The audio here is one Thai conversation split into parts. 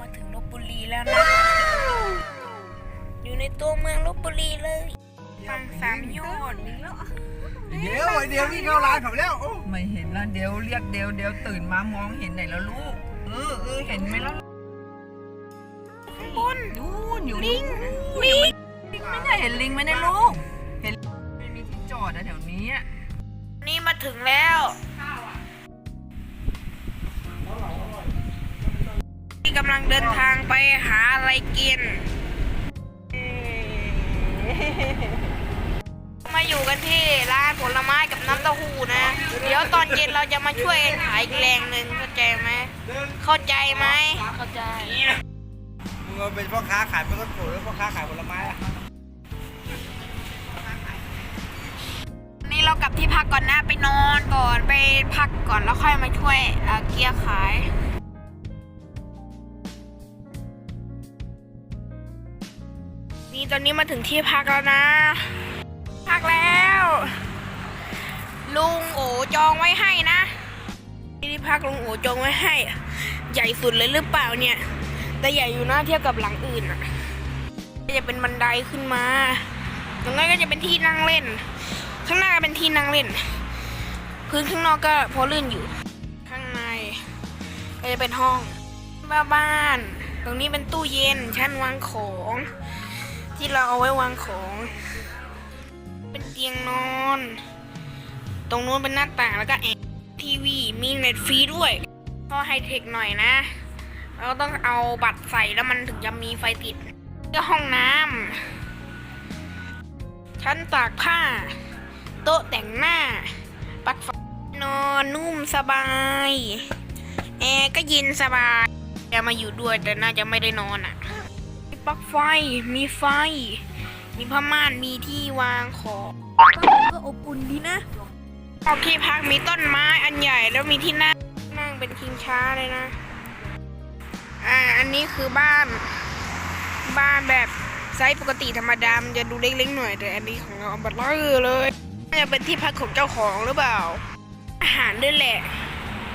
มาถึงลบบุรีแล้วนะ อยู่ในตัวเมืองลบบุรีเลยฟังสามยอดเดี๋ยวไอเดียววิ่งเข้าร้านเขาแล้วโอ้ไม่เห็นแล้วเดี๋ยวเรียกเดี๋ยวเดี๋ยวตื่นมามองเห็นไหนแล้วลูก เออเออเห็นไหมแล้วข้างบนนู่นอยู่ลิงลิลิงงไม่ได้เห็นลิงไหมเนี่ยลูก เห็นไม่มีที่จอดอะแถวนี้อะนี่มาถึงแล้ว กำลังเดินทางไปหาอะไรกิน มาอยู่กันที่ร้านผลไม้กับน้ำเต้าหู้นะ เดี๋ยวตอนเย็นเราจะมาช่วยกันขายอีกแรงหนึ่งเข้าใจไหม เข้าใจไหม เข้าใจ มึงเอาเป็นพ่อค้าขายเป็นต้นโผล่แล้วพ่อค้าขายผลไม้อะนี่เรากลับที่พักก่อนนะไปนอนก่อนไปพักก่อนแล้วค่อยมาช่วยเอ่อเกียร์ขาย ตอนนี้มาถึงที่พักแล้วนะ พักแล้ว ลุงโอจองไว้ให้นะที่พักลุงโอจองไว้ให้ ใหญ่สุดเลยหรือเปล่าเนี่ย แต่ใหญ่อยู่นะเทียบกับหลังอื่นอะจะเป็นบันไดขึ้นมา ตรงนั้นก็จะเป็นที่นั่งเล่น ข้างหน้าเป็นที่นั่งเล่น พื้นข้างนอกก็พอลื่นอยู่ ข้างในก็จะเป็นห้องบ้าบ้านตรงนี้เป็นตู้เย็นชั้นวางของ ที่เราเอาไว้วางของ เป็นเตียงนอน ตรงนู้นเป็นหน้าต่างแล้วก็แอร์ทีวีมีเน็ตฟรีด้วย ก็ไฮเทคหน่อยนะเราต้องเอาบัตรใส่แล้วมันถึงจะมีไฟติดก็ห้องน้ำชั้นตากผ้า โต๊ะแต่งหน้าปลั๊กไฟนอนนุ่มสบาย แอร์ก็เย็นสบายจะมาอยู่ด้วยแต่น่าจะไม่ได้นอนอะ ปลั๊กไฟ มีไฟ มีผ้าม่าน มีที่วางของก็อบอุ่นดีนะรอบที่พักมีต้นไม้อันใหญ่แล้วมีที่นั่งนั่งเป็นทิงช้าเลยนะ อ่า อันนี้คือบ้าน บ้านแบบไซส์ปกติธรรมดา มันจะดูเล็กๆหน่อย แต่อันนี้ของเราบัตรเลอเลยน่าจะเป็นที่พักของเจ้าของหรือเปล่า อาหารด้วยแหละ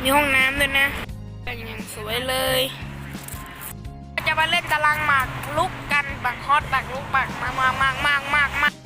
มีห้องน้ำด้วยนะกันอย่างสวยเลยก็จะ มาเล่นตารางหมากลุกกันบักฮอตบักลุกบักมากมากมากมากมากมาก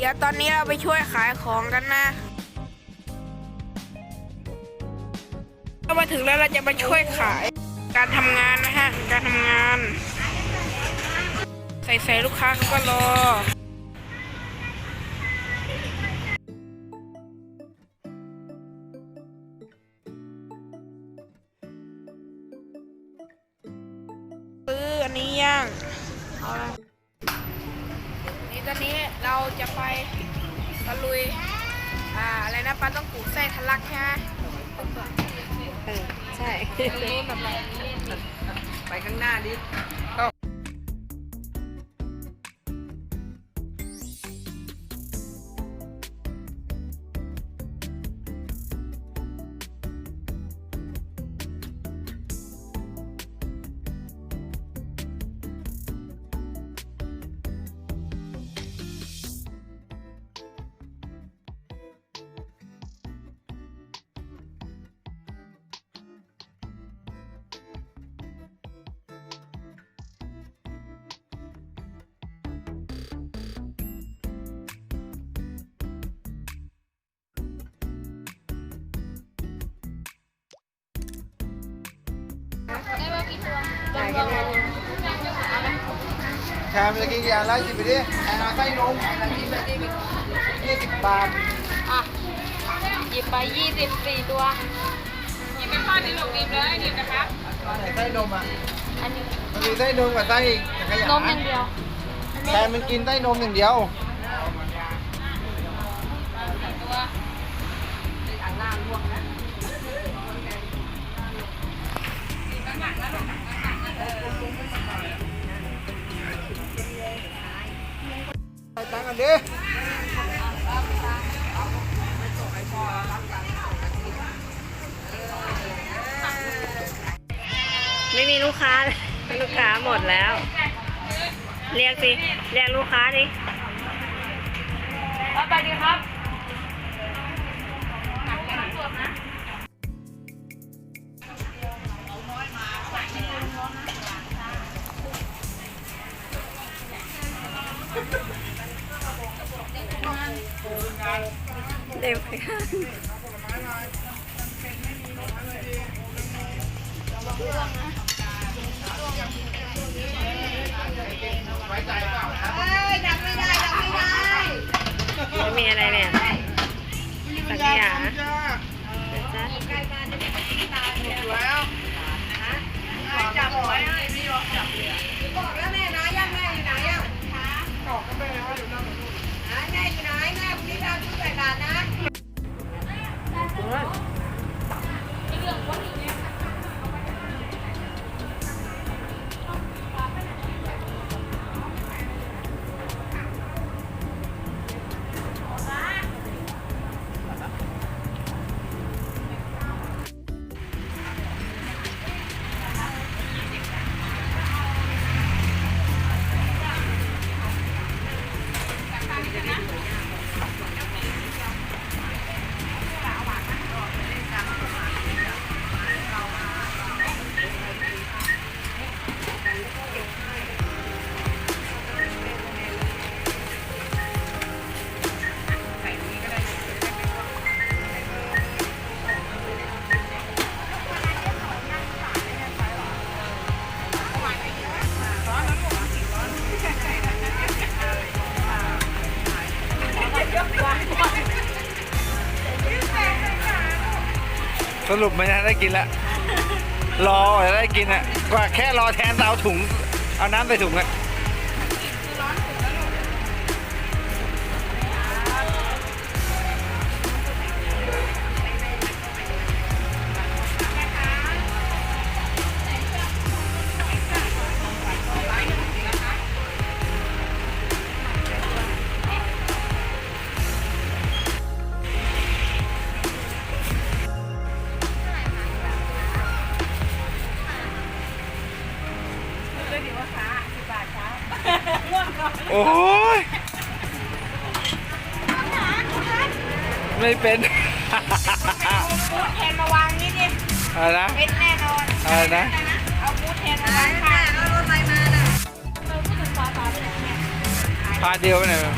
เดี๋ยวตอนนี้เราไปช่วยขายของกันนะเรามาถึงแล้วเราจะมาช่วยขาย การทำงานนะฮะ การทำงาน ใส่ใส่ลูกค้าเขาก็รอ นี่ตอนนี้เราจะไปตะลุยอ่าอะไรนะปลาต้องกูดไส้ทะลักใช่ไหมใช่รู้แบบไหนไปข้างหน้าดิ ชามจะกินกี่อันไล่ชิมไปดิไอ้ไส้นมยี่สิบบาทอะหยิบไปยี่สิบสี่ตัวหยิบไปพ่อในลูกบีบเลยหยิบนะครับไหนไส้นมอะอันนี้มันมีไส้นมกับไส้ขยะนมอย่างเดียวแต่มันกินไส้นมอย่างเดียวไปตังกัน ดิไม่มีลูกค้า ลูกค้าหมดแล้ว เรียกสิ เรียกลูกค้าดิไปดีครับ เร็วไปค่ะไม่มีอะไรเนี่ยสักอย่าง สรุปไม่ได้กินละรอจะได้กินอะกว่าแค่รอแทนเอาถุง เอาน้ำใส่ถุงอะ ไม่เป็นพูดแทนมาวางนี่ดิอะไรนะ เป็นแน่นอนอะไรนะ เอาพูดแทนมาไหนวางแม่ค่ะเอารถไฟมาน่ะพาเดียวไปไหนมา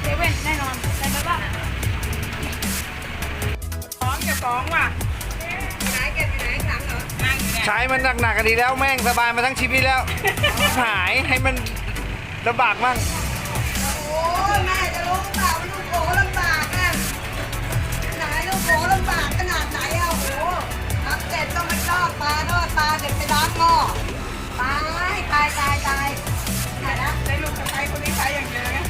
เซเว่นแน่นอนใช่ไหมว่าฟ้องจะฟ้องว่ะไหนเก็บอยู่ไหนหลังเหรอใช้มันหนักๆกันดีแล้วแม่งสบายมาทั้งชีวิตแล้ว หายให้มันลำบากมั่งโอ้ยแม่ โขลำบากอะไหนลูกโขลำบากขนาดไหนอะโอ้โหทำเสร็จต้องไปทอดปลาทอดปลาเด็กไปล้างหม้อตายตายตายตายไหนนะได้ลูกสะใภ้คนนี้ใช้อย่างเดียวนะ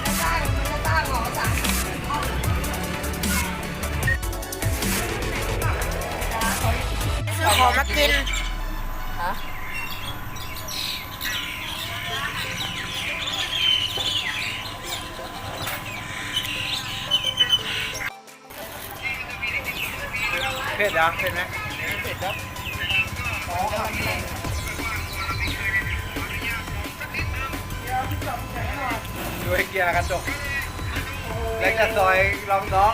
ไม่ได้มันจะตั้งหรอสามซื้อของมากิน เผ็ดเหรอเผ็ดไหมเผ็ดครับดูให้เกียร์กระจกแล้วจะซอยรองน้อง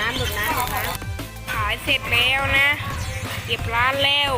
น้ำดุดน้ำดุดน้ขายเสร็จแล้วนะ เก็บร้านแล้ว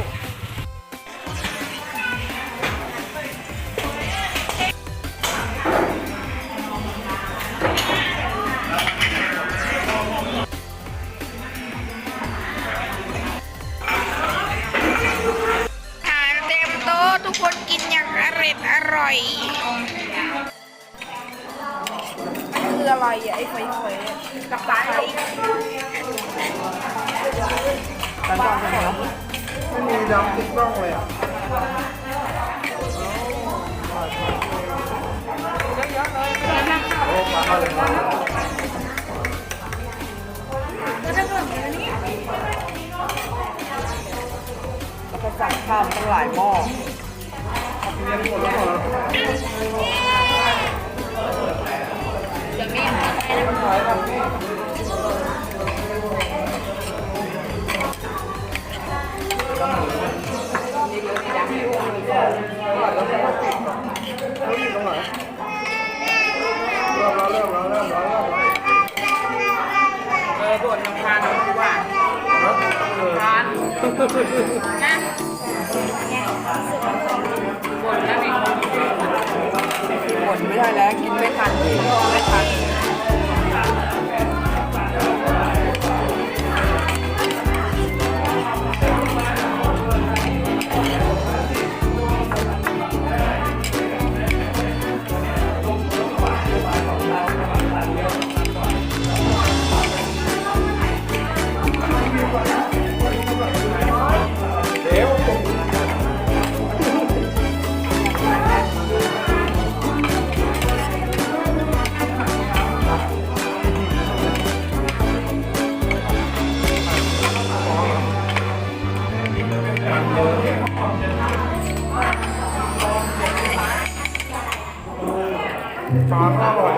ไม่มีดำติดกล้องเลยอะโอ้มาเข้าเลยครับแล้วก็สั่งข้าวตั้งหลายหม้อเรียนหมดแล้วเหรอ ปลาก็อร่อย